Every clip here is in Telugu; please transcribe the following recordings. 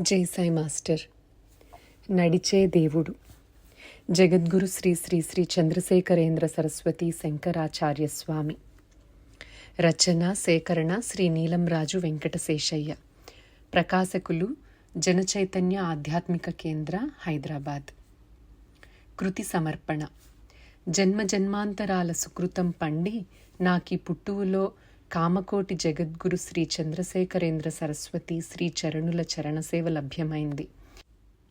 జై సాయి మాస్టర్. నడిచే దేవుడు. జగద్గురు శ్రీ శ్రీ శ్రీ చంద్రశేఖరేంద్ర సరస్వతి శంకరాచార్య స్వామి. రచన సేకరణ శ్రీ నీలంరాజు వెంకటశేషయ్య. ప్రకాశకులు జనచైతన్య ఆధ్యాత్మిక కేంద్ర హైదరాబాద్. కృతి సమర్పణ. జన్మ జన్మాంతరాల సుకృతం పండి నాకి పుట్టువులో కామకోటి జగద్గురు శ్రీ చంద్రశేఖరేంద్ర సరస్వతి శ్రీ చరణుల చరణసేవ లభ్యమైంది.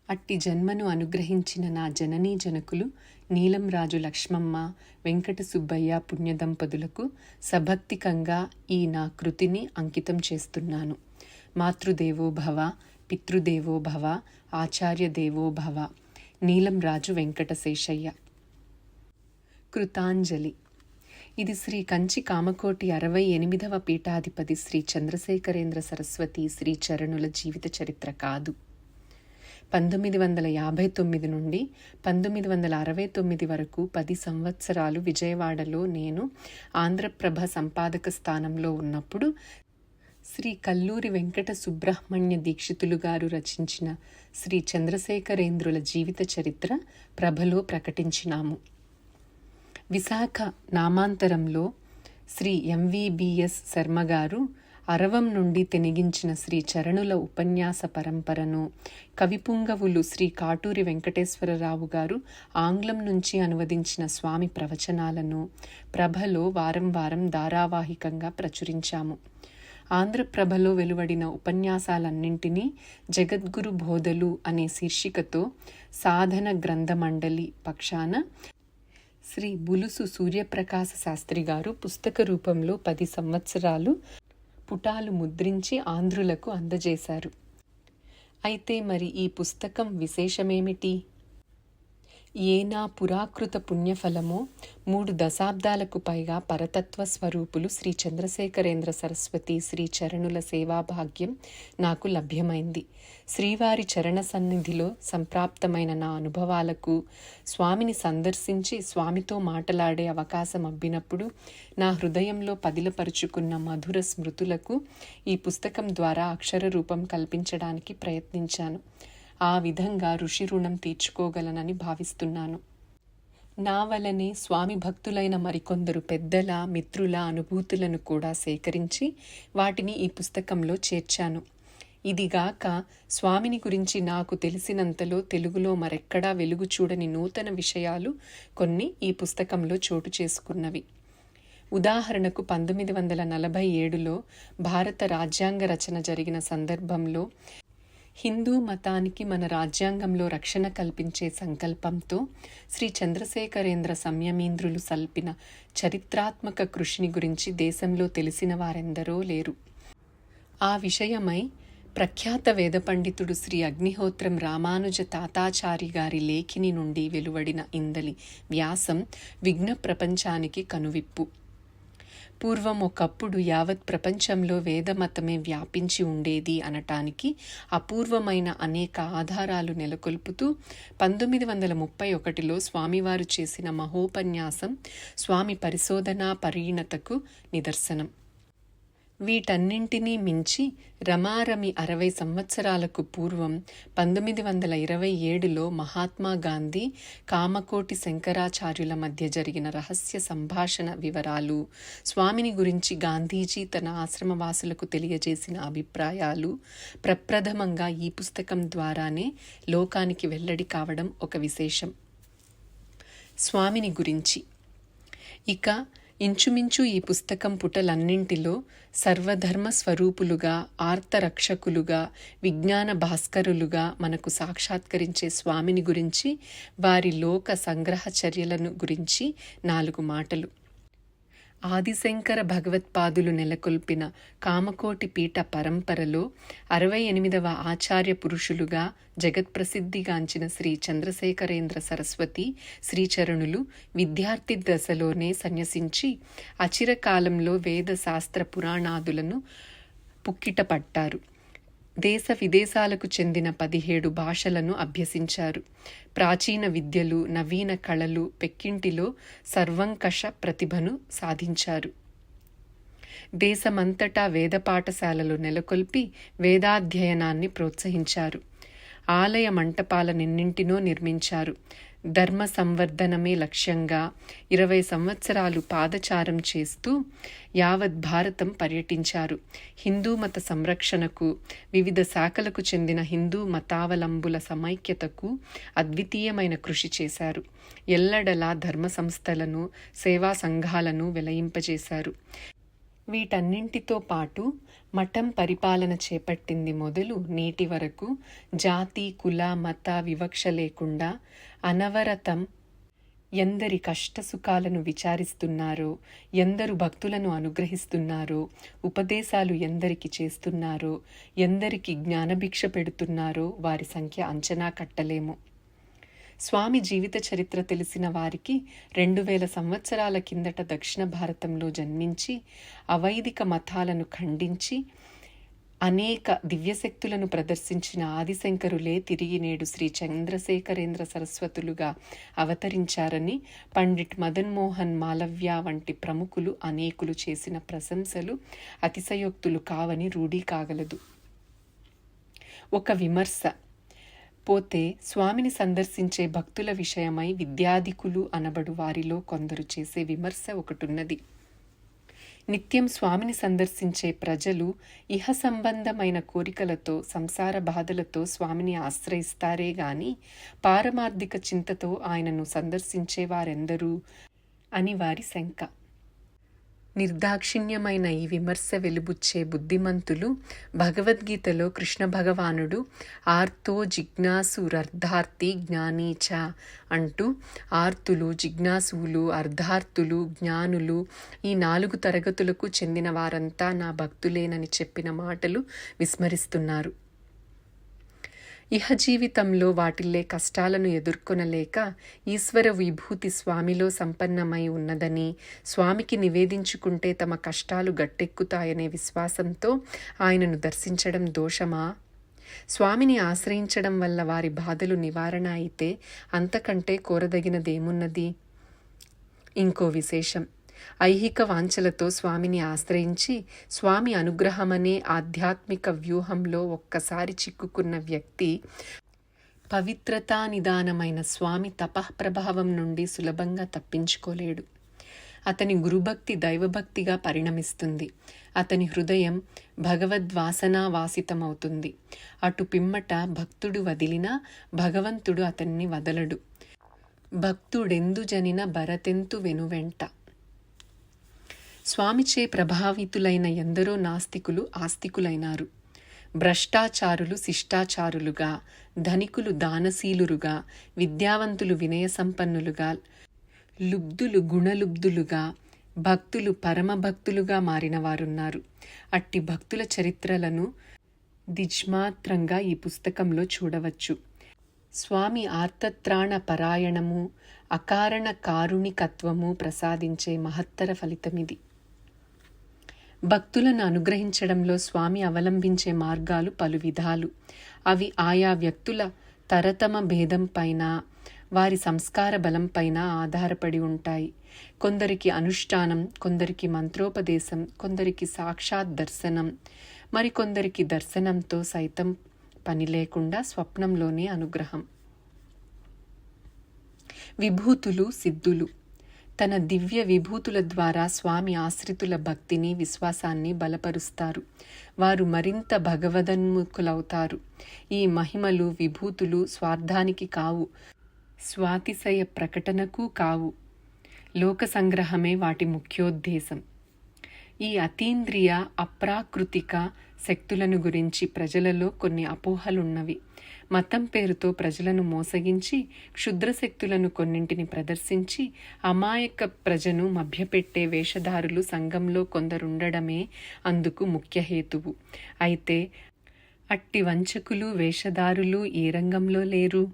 అట్టి జన్మను అనుగ్రహించిన నా జననీ జనకులు నీలంరాజు లక్ష్మమ్మ వెంకట సుబ్బయ్య పుణ్యదంపతులకు సభక్తికంగా ఈ నా కృతిని అంకితం చేస్తున్నాను. మాతృదేవో భవ పితృదేవో భవ ఆచార్య దేవో భవ నీలంరాజు వెంకటశేషయ్య. కృతాంజలి. ఇది శ్రీ కంచి కామకోటి అరవై ఎనిమిదవ పీఠాధిపతి శ్రీ చంద్రశేఖరేంద్ర సరస్వతి శ్రీ చరణుల జీవిత చరిత్ర కాదు. పంతొమ్మిది వందల యాభై తొమ్మిది నుండి పంతొమ్మిది వందల అరవై తొమ్మిది వరకు పది సంవత్సరాలు విజయవాడలో నేను ఆంధ్రప్రభ సంపాదక స్థానంలో ఉన్నప్పుడు శ్రీ కల్లూరి వెంకట సుబ్రహ్మణ్య దీక్షితులు గారు రచించిన శ్రీ చంద్రశేఖరేంద్రుల జీవిత చరిత్ర ప్రభలో ప్రకటించినాము. విశాఖ నామాంతరంలో శ్రీ ఎంవిబిఎస్ శర్మ గారు అరవం నుండి తెనిగించిన శ్రీ చరణుల ఉపన్యాస పరంపరను కవిపుంగవులు శ్రీ కాటూరి వెంకటేశ్వరరావు గారు ఆంగ్లం నుంచి అనువదించిన స్వామి ప్రవచనాలను ప్రభలో వారం వారం ధారావాహికంగా ప్రచురించాము. ఆంధ్రప్రభలో వెలువడిన ఉపన్యాసాలన్నింటినీ జగద్గురు బోధలు అనే శీర్షికతో సాధన గ్రంథమండలి పక్షాన శ్రీ బులుసు సూర్యప్రకాశ శాస్త్రి గారు పుస్తక రూపంలో పది సంవత్సరాలు పుటాలు ముద్రించి ఆంధ్రులకు అందజేశారు. అయితే మరి ఈ పుస్తకం విశేషమేమిటి? ఏనా పురాకృత పుణ్యఫలమో మూడు దశాబ్దాలకు పైగా పరతత్వ స్వరూపులు శ్రీ చంద్రశేఖరేంద్ర సరస్వతి శ్రీ చరణుల సేవాభాగ్యం నాకు లభ్యమైంది. శ్రీవారి చరణ సన్నిధిలో సంప్రాప్తమైన నా అనుభవాలకు స్వామిని సందర్శించి స్వామితో మాట్లాడే అవకాశం అబ్బినప్పుడు నా హృదయంలో పదిలపరుచుకున్న మధుర స్మృతులకు ఈ పుస్తకం ద్వారా అక్షర రూపం కల్పించడానికి ప్రయత్నించాను. ఆ విధంగా ఋషి రుణం తీర్చుకోగలనని భావిస్తున్నాను. నా వలనే స్వామి భక్తులైన మరికొందరు పెద్దల మిత్రుల అనుభూతులను కూడా సేకరించి వాటిని ఈ పుస్తకంలో చేర్చాను. ఇదిగాక స్వామిని గురించి నాకు తెలిసినంతలో తెలుగులో మరెక్కడా వెలుగు చూడని నూతన విషయాలు కొన్ని ఈ పుస్తకంలో చోటు చేసుకున్నవి. ఉదాహరణకు పంతొమ్మిది వందల నలభై ఏడులో భారత రాజ్యాంగ రచన జరిగిన సందర్భంలో హిందూ మతానికి మన రాజ్యాంగంలో రక్షణ కల్పించే సంకల్పంతో శ్రీ చంద్రశేఖరేంద్ర సంయమీంద్రులు సల్పిన చరిత్రాత్మక కృషిని గురించి దేశంలో తెలిసిన వారెందరో లేరు. ఆ విషయమై ప్రఖ్యాత వేద పండితుడు శ్రీ అగ్నిహోత్రం రామానుజ తాతాచారి గారి లేఖిని నుండి వెలువడిన ఇందలి వ్యాసం విఘ్న ప్రపంచానికి కనువిప్పు. పూర్వం ఒకప్పుడు యావత్ ప్రపంచంలో వేదమతమే వ్యాపించి ఉండేది అనటానికి అపూర్వమైన అనేక ఆధారాలు నెలకొల్పుతూ పంతొమ్మిది వందల ముప్పై ఒకటిలో స్వామివారు చేసిన మహోపన్యాసం స్వామి పరిశోధనా పరిణతకు నిదర్శనం. వీటన్నింటినీ మించి రమారమి అరవై సంవత్సరాలకు పూర్వం పంతొమ్మిది వందల ఇరవై ఏడులో మహాత్మా గాంధీ కామకోటి శంకరాచార్యుల మధ్య జరిగిన రహస్య సంభాషణ వివరాలు స్వామిని గురించి గాంధీజీ తన ఆశ్రమవాసులకు తెలియజేసిన అభిప్రాయాలు ప్రప్రథమంగా ఈ పుస్తకం ద్వారానే లోకానికి వెల్లడి కావడం ఒక విశేషం. స్వామిని గురించి. ఇక ఇంచుమించు ఈ పుస్తకం పుటలన్నింటిలో సర్వధర్మ స్వరూపులుగా ఆర్తరక్షకులుగా విజ్ఞాన భాస్కరులుగా మనకు సాక్షాత్కరించే స్వామిని గురించి వారి లోక సంగ్రహ చర్యలను గురించి నాలుగు మాటలు. ఆదిశంకర భగవత్పాదులు నెలకొల్పిన కామకోటి పీఠ పరంపరలో అరవై ఎనిమిదవ ఆచార్య పురుషులుగా జగత్ప్రసిద్ధిగాంచిన శ్రీ చంద్రశేఖరేంద్ర సరస్వతి శ్రీచరణులు విద్యార్థి దశలోనే సన్యసించి అచిరకాలంలో వేద శాస్త్ర పురాణాదులను పుక్కిటపట్టారు. దేశ విదేశాలకు చెందిన పదిహేడు భాషలను అభ్యసించారు. ప్రాచీన విద్యలు నవీన కళలు పెక్కింటిలో సర్వంకష ప్రతిభను సాధించారు. దేశమంతటా వేద పాఠశాలలు నెలకొల్పి వేదాధ్యయనాన్ని ప్రోత్సహించారు. ఆలయ మంటపాలనెన్నింటినో నిర్మించారు. ధర్మ సంవర్ధనమే లక్ష్యంగా ఇరవై సంవత్సరాలు పాదచారం చేస్తూ యావత్ భారతం పర్యటించారు. హిందూ మత సంరక్షణకు వివిధ శాఖలకు చెందిన హిందూ మతావలంబుల సమైక్యతకు అద్వితీయమైన కృషి చేశారు. ఎల్లడలా ధర్మ సంస్థలను సేవా సంఘాలను వెలయింపజేశారు. వీటన్నింటితో పాటు మఠం పరిపాలన చేపట్టింది మొదలు నేటి వరకు జాతి కుల మత వివక్ష లేకుండా అనవరతం ఎందరి కష్టసుఖాలను విచారిస్తున్నారో ఎందరు భక్తులను అనుగ్రహిస్తున్నారో ఉపదేశాలు ఎందరికి చేస్తున్నారో ఎందరికి జ్ఞానభిక్ష పెడుతున్నారో వారి సంఖ్య అంచనా కట్టలేము. స్వామి జీవిత చరిత్ర తెలిసిన వారికి రెండు వేల సంవత్సరాల కిందట దక్షిణ భారతంలో జన్మించి అవైదిక మతాలను ఖండించి అనేక దివ్యశక్తులను ప్రదర్శించిన ఆదిశంకరులే తిరిగి నేడు శ్రీ చంద్రశేఖరేంద్ర సరస్వతులుగా అవతరించారని పండిట్ మదన్ మోహన్ మాలవ్య వంటి ప్రముఖులు అనేకులు చేసిన ప్రశంసలు అతిశయోక్తులు కావని రూఢీ కాగలదు. ఒక విమర్శ పోతే స్వామిని సందర్శించే భక్తుల విషయమై విద్యాధికులు అనబడు వారిలో కొందరు చేసే విమర్శ ఒకటున్నది. నిత్యం స్వామిని సందర్శించే ప్రజలు ఇహ సంబంధమైన కోరికలతో సంసార బాధలతో స్వామిని ఆశ్రయిస్తారే గాని పారమార్థిక చింతతో ఆయనను సందర్శించే వారెందరూ అని వారి శంక. నిర్దాక్షిణ్యమైన ఈ విమర్శ వెలుబుచ్చే బుద్ధిమంతులు భగవద్గీతలో కృష్ణ భగవానుడు ఆర్తో జిజ్ఞాసురర్ధార్థి జ్ఞానీచ అంటూ ఆర్తులు జిజ్ఞాసువులు అర్ధార్థులు జ్ఞానులు ఈ నాలుగు తరగతులకు చెందిన వారంతా నా భక్తులేనని చెప్పిన మాటలు విస్మరిస్తున్నారు. ఇహ జీవితంలో వాటిల్లే కష్టాలను ఎదుర్కొనలేక ఈశ్వర విభూతి స్వామిలో సంపన్నమై ఉన్నదని స్వామికి నివేదించుకుంటే తమ కష్టాలు గట్టెక్కుతాయనే విశ్వాసంతో ఆయనను దర్శించడం దోషమా? స్వామిని ఆశ్రయించడం వల్ల వారి బాధలు నివారణ అయితే అంతకంటే కోరదగినదేమున్నది? ఇంకో విశేషం. ఐహిక వాంఛలతో స్వామిని ఆశ్రయించి స్వామి అనుగ్రహమనే ఆధ్యాత్మిక వ్యూహంలో ఒక్కసారి చిక్కుకున్న వ్యక్తి పవిత్రతా నిదానమైన స్వామి తపఃప్రభావం నుండి సులభంగా తప్పించుకోలేడు. అతని గురుభక్తి దైవభక్తిగా పరిణమిస్తుంది. అతని హృదయం భగవద్వాసనా వాసితమవుతుంది అటు పిమ్మట భక్తుడు వదిలినా భగవంతుడు అతన్ని వదలడు. భక్తుడెందు జనిన భరతెంతు వెనువెంట. స్వామిచే ప్రభావితులైన ఎందరో నాస్తికులు ఆస్తికులైనారు. భ్రష్టాచారులు శిష్టాచారులుగా ధనికులు దానశీలురుగా విద్యావంతులు వినయసంపన్నులుగా లుబ్ధులు గుణలుబ్ధులుగా భక్తులు పరమభక్తులుగా మారినవారున్నారు. అట్టి భక్తుల చరిత్రలను దిజ్మాత్రంగా ఈ పుస్తకంలో చూడవచ్చు. స్వామి ఆర్తత్రాణ పరాయణము అకారణ కారుణికత్వము ప్రసాదించే మహత్తర ఫలితమిది. భక్తులను అనుగ్రహించడంలో స్వామి అవలంబించే మార్గాలు పలు విధాలు. అవి ఆయా వ్యక్తుల తరతమ భేదం పైన వారి సంస్కార బలం పైన ఆధారపడి ఉంటాయి. కొందరికి అనుష్ఠానం కొందరికి మంత్రోపదేశం కొందరికి సాక్షాత్ దర్శనం మరికొందరికి దర్శనంతో సైతం పని లేకుండా స్వప్నంలోనే అనుగ్రహం. విభూతులు సిద్ధులు. తన దివ్య విభూతుల ద్వారా స్వామి ఆశ్రితుల భక్తిని విశ్వాసాన్ని బలపరుస్తారు. వారు మరింత భగవదన్ముఖులవుతారు. ఈ మహిమలు విభూతులు స్వార్థానికి కావు స్వాతిశయ ప్రకటనకు కావు. లోక సంగ్రహమే వాటి ముఖ్యోద్దేశం. ఈ అతీంద్రియ అప్రాకృతిక శక్తులను గురించి ప్రజలలో కొన్ని అపోహలున్నవి. మతం పేరుతో ప్రజలను మోసగించి క్షుద్ర శక్తులను కొన్నింటిని ప్రదర్శించి అమాయక ప్రజను మభ్యపెట్టే వేషధారులు సంఘంలో కొందరుండడమే అందుకు ముఖ్య హేతువు. అయితే అట్టి వంచకులు వేషధారులు ఏ రంగంలో లేరు?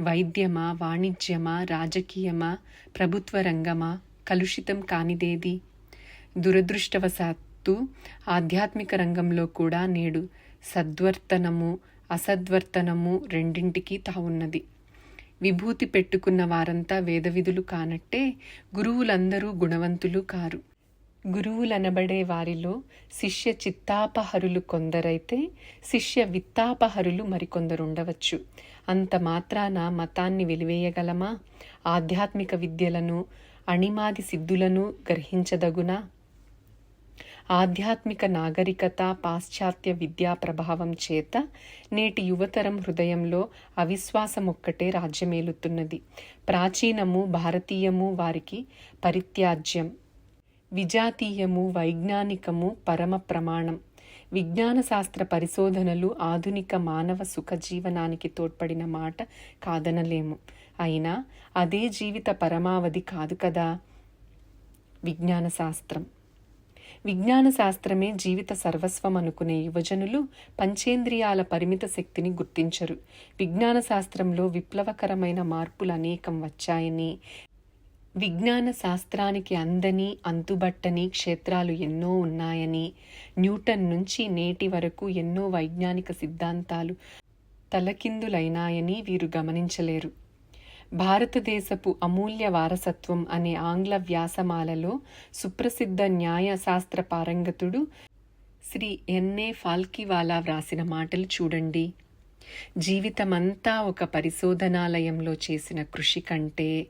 వైద్యమా వాణిజ్యమా రాజకీయమా ప్రభుత్వ రంగమా కలుషితం కానిదేది? దురదృష్టవశాత్తు ఆధ్యాత్మిక రంగంలో కూడా నేడు సద్వర్తనము అసద్వర్తనము రెండింటికి తావున్నది. విభూతి పెట్టుకున్న వారంతా వేదవిధులు కానట్టే గురువులందరూ గుణవంతులు కారు. గురువులనబడే వారిలో శిష్య చిత్తాపహరులు కొందరైతే శిష్య విత్తాపహరులు మరికొందరుండవచ్చు. అంత మాత్రాన మతాన్ని వెలివేయగలమా? ఆధ్యాత్మిక విద్యలను అణిమాది సిద్ధులను గ్రహించదగునా? ఆధ్యాత్మిక నాగరికత పాశ్చాత్య విద్యా ప్రభావం చేత నేటి యువతరం హృదయంలో అవిశ్వాసమొక్కటే రాజ్యమేలుతున్నది. ప్రాచీనము భారతీయము వారికి పరిత్యాజ్యం. విజాతీయము వైజ్ఞానికము పరమ ప్రమాణం. విజ్ఞాన శాస్త్ర పరిశోధనలు ఆధునిక మానవ సుఖ జీవనానికి తోడ్పడిన మాట కాదనలేము. అయినా అదే జీవిత పరమావధి కాదు కదా విజ్ఞాన శాస్త్రం విజ్ఞాన శాస్త్రమే జీవిత సర్వస్వం అనుకునే యువజనులు పంచేంద్రియాల పరిమిత శక్తిని గుర్తించరు. విజ్ఞాన శాస్త్రంలో విప్లవకరమైన మార్పులు అనేకం వచ్చాయని విజ్ఞాన శాస్త్రానికి అందని అంతుబట్టని క్షేత్రాలు ఎన్నో ఉన్నాయని న్యూటన్ నుంచి నేటి వరకు ఎన్నో వైజ్ఞానిక సిద్ధాంతాలు తలకిందులైనాయని వీరు గమనించలేరు. భారతదేశపు అమూల్య వారసత్వం అనే ఆంగ్ల వ్యాసమాలలో సుప్రసిద్ధ న్యాయశాస్త్ర పారంగతుడు శ్రీ ఎన్ఏ ఫాల్కివాలా వ్రాసిన మాటలు చూడండి. జీవితమంతా ఒక పరిశోధనాలయంలో చేసిన కృషి కంటే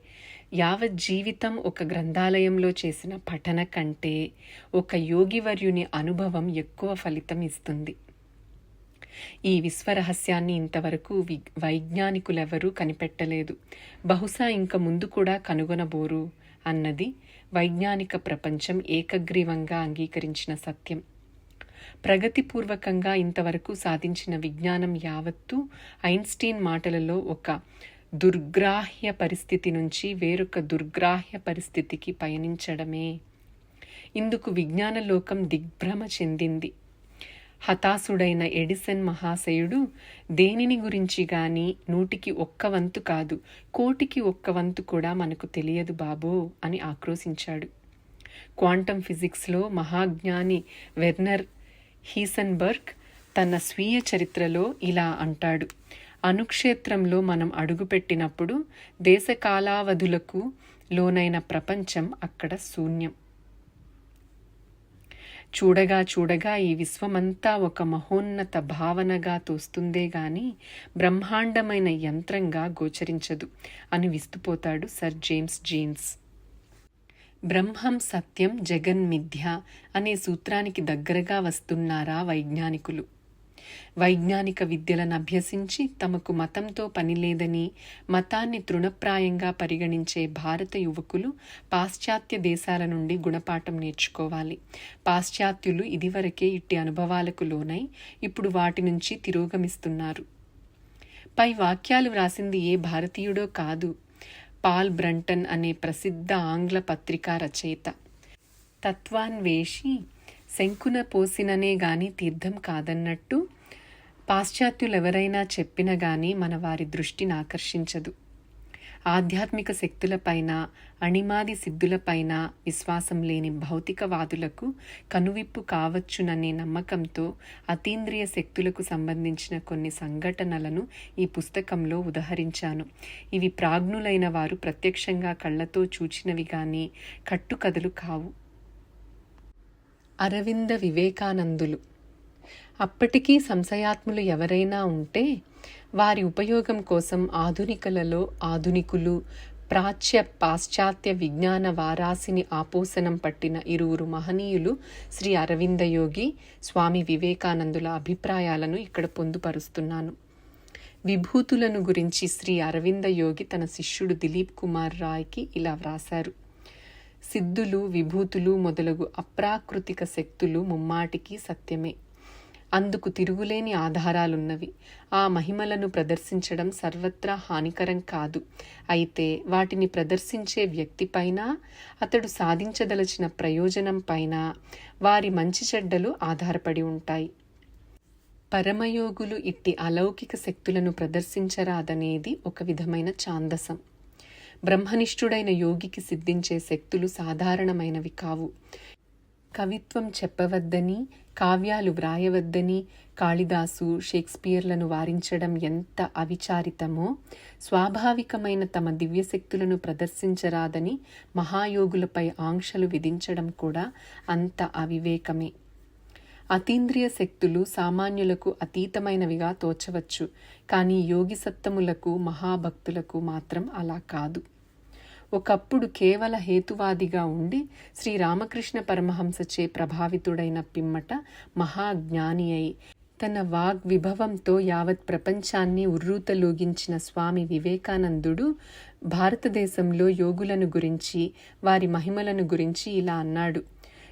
యావత్ జీవితం ఒక గ్రంథాలయంలో చేసిన పఠన కంటే ఒక యోగివర్యుని అనుభవం ఎక్కువ ఫలితం ఇస్తుంది. ఈ విశ్వరహస్యాన్ని ఇంతవరకు వి వైజ్ఞానికులెవరూ కనిపెట్టలేదు. బహుశా ఇంక ముందు కూడా కనుగొనబోరు అన్నది వైజ్ఞానిక ప్రపంచం ఏకగ్రీవంగా అంగీకరించిన సత్యం. ప్రగతిపూర్వకంగా ఇంతవరకు సాధించిన విజ్ఞానం యావత్తు ఐన్స్టీన్ మాటలలో ఒక దుర్గ్రాహ్య పరిస్థితి నుంచి వేరొక దుర్గ్రాహ్య పరిస్థితికి పయనించడమే. ఇందుకు విజ్ఞాన లోకం దిగ్భ్రమ చెందింది. హతాశుడైన ఎడిసన్ మహాశయుడు దేనిని గురించి గాని నూటికి ఒక్క వంతు కాదు కోటికి ఒక్క వంతు కూడా మనకు తెలియదు బాబో అని ఆక్రోశించాడు. క్వాంటం ఫిజిక్స్లో మహాజ్ఞాని వెర్నర్ హీసన్బర్గ్ తన స్వీయ చరిత్రలో ఇలా అంటాడు. అనుక్షేత్రంలో మనం అడుగుపెట్టినప్పుడు దేశకాలావధులకు లోనైన ప్రపంచం అక్కడ శూన్యం. చూడగా చూడగా ఈ విశ్వమంతా ఒక మహోన్నత భావనగా తోస్తుందే గాని బ్రహ్మాండమైన యంత్రంగా గోచరించదు. అని విస్తుపోతాడు సర్ జేమ్స్ జీన్స్. బ్రహ్మం సత్యం జగన్మిథ్య అనే సూత్రానికి దగ్గరగా వస్తున్నారా వైజ్ఞానికులు? వైజ్ఞానిక విద్యలను అభ్యసించి తమకు మతంతో పనిలేదని మతాన్ని తృణప్రాయంగా పరిగణించే భారత యువకులు పాశ్చాత్య దేశాల నుండి గుణపాఠం నేర్చుకోవాలి. పాశ్చాత్యులు ఇదివరకే ఇట్టి అనుభవాలకు లోనై ఇప్పుడు వాటి నుంచి తిరోగమిస్తున్నారు. పై వాక్యాలు వ్రాసింది ఏ భారతీయుడో కాదు. పాల్ బ్రంటన్ అనే ప్రసిద్ధ ఆంగ్ల పత్రికా రచయిత. తత్వాన్వేషి శంకున పోసిననే గాని తీర్థం కాదన్నట్టు పాశ్చాత్యులెవరైనా చెప్పిన గాని మన వారి దృష్టిని ఆకర్షించదు. ఆధ్యాత్మిక శక్తులపైన అణిమాది సిద్ధులపైన విశ్వాసం లేని భౌతికవాదులకు కనువిప్పు కావచ్చుననే నమ్మకంతో అతీంద్రియ శక్తులకు సంబంధించిన కొన్ని సంఘటనలను ఈ పుస్తకంలో ఉదహరించాను. ఇవి ప్రాజ్ఞులైన వారు ప్రత్యక్షంగా కళ్ళతో చూచినవి కానీ కట్టుకథలు కావు. అరవింద వివేకానందులు. అప్పటికీ సంశయాత్ములు ఎవరైనా ఉంటే వారి ఉపయోగం కోసం ఆధునికలలో ఆధునికులు ప్రాచ్య పాశ్చాత్య విజ్ఞాన వారాసిని ఆపోసనం పట్టిన ఇరువురు మహనీయులు శ్రీ అరవిందయోగి స్వామి వివేకానందుల అభిప్రాయాలను ఇక్కడ పొందుపరుస్తున్నాను. విభూతులను గురించి శ్రీ అరవిందయోగి తన శిష్యుడు దిలీప్ కుమార్ రాయ్కి ఇలా వ్రాశారు. సిద్ధులు విభూతులు మొదలగు అప్రాకృతిక శక్తులు ముమ్మాటికి సత్యమే. అందుకు తిరుగులేని ఆధారాలున్నవి. ఆ మహిమలను ప్రదర్శించడం సర్వత్రా హానికరం కాదు. అయితే వాటిని ప్రదర్శించే వ్యక్తిపైన అతడు సాధించదలచిన ప్రయోజనం పైన వారి మంచి చెడ్డలు ఆధారపడి ఉంటాయి. పరమయోగులు ఇట్టి అలౌకిక శక్తులను ప్రదర్శించరాదనేది ఒక విధమైన ఛాందసం. బ్రహ్మనిష్ఠుడైన యోగికి సిద్ధించే శక్తులు సాధారణమైనవి కావు. కవిత్వం చెప్పవద్దని కావ్యాలు వ్రాయవద్దని కాళిదాసు షేక్స్పియర్లను వారించడం ఎంత అవిచారితమో స్వాభావికమైన తమ దివ్యశక్తులను ప్రదర్శించరాదని మహాయోగులపై ఆంక్షలు విధించడం కూడా అంత అవివేకమే. అతీంద్రియ శక్తులు సామాన్యులకు అతీతమైనవిగా తోచవచ్చు కానీ యోగి సత్తములకు మహాభక్తులకు మాత్రం అలా కాదు. ఒకప్పుడు కేవల హేతువాదిగా ఉండి శ్రీరామకృష్ణ పరమహంసచే ప్రభావితుడైన పిమ్మట మహాజ్ఞాని అయి తన వాగ్ విభవంతో యావత్ ప్రపంచాన్ని ఉర్రూతలూగించిన స్వామి వివేకానందుడు భారతదేశంలో యోగులను గురించి వారి మహిమలను గురించి ఇలా అన్నాడు.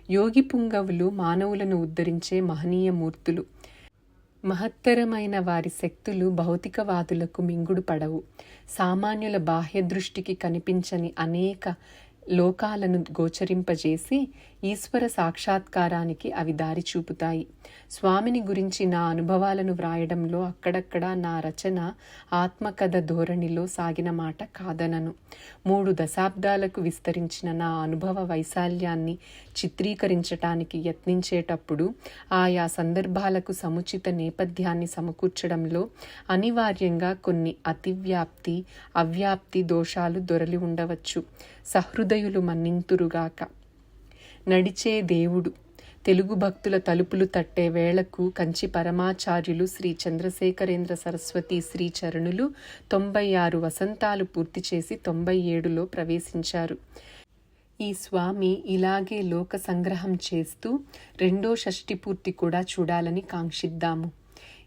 యోగి పుంగవులు మానవులను ఉద్ధరించే మహనీయ మూర్తులు. మహత్తరమైన వారి శక్తులు భౌతికవాదులకు మింగుడు పడవు. సామాన్యుల బాహ్య దృష్టికి కనిపించని అనేక లోకాలను గోచరింపజేసి ఈశ్వర సాక్షాత్కారానికి అవి దారి చూపుతాయి. స్వామిని గురించి నా అనుభవాలను వ్రాయడంలో అక్కడక్కడ నా రచన ఆత్మకథ ధోరణిలో సాగిన మాట కాదనను. మూడు దశాబ్దాలకు విస్తరించిన నా అనుభవ వైశాల్యాన్ని చిత్రీకరించటానికి యత్నించేటప్పుడు ఆయా సందర్భాలకు సముచిత నేపథ్యాన్ని సమకూర్చడంలో అనివార్యంగా కొన్ని అతివ్యాప్తి అవ్యాప్తి దోషాలు దొరలి ఉండవచ్చు. సహృదయులు మన్నింతురుగాక. నడిచే దేవుడు. తెలుగు భక్తుల తలుపులు తట్టే వేళకు కంచి పరమాచార్యులు శ్రీ చంద్రశేఖరేంద్ర సరస్వతి శ్రీ చరణులు తొంభై ఆరు వసంతాలు పూర్తి చేసి తొంభై ఏడులో ప్రవేశించారు. ఈ స్వామి ఇలాగే లోక సంగ్రహం చేస్తూ రెండో షష్ఠి పూర్తి కూడా చూడాలని కాంక్షిద్దాము.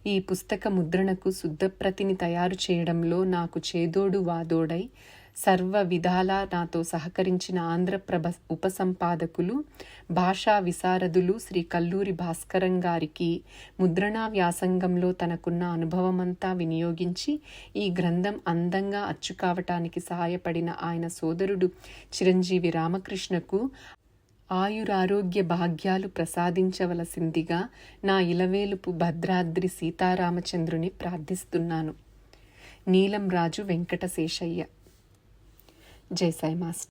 ఈ పుస్తక ముద్రణకు శుద్ధప్రతిని తయారు చేయడంలో నాకు చేదోడు వాదోడై సర్వ విధాలా నాతో సహకరించిన ఆంధ్రప్రభ ఉపసంపాదకులు భాషా విశారదులు శ్రీ కల్లూరి భాస్కరం గారికి ముద్రణా వ్యాసంగంలో తనకున్న అనుభవమంతా వినియోగించి ఈ గ్రంథం అందంగా అచ్చు కావటానికి సహాయపడిన ఆయన సోదరుడు చిరంజీవి రామకృష్ణకు ఆయురారోగ్య భాగ్యాలు ప్రసాదించవలసిందిగా నా ఇలవేలుపు భద్రాద్రి సీతారామచంద్రుని ప్రార్థిస్తున్నాను. నీలం రాజు వెంకటశేషయ్య. జై సాయి మాస్టర్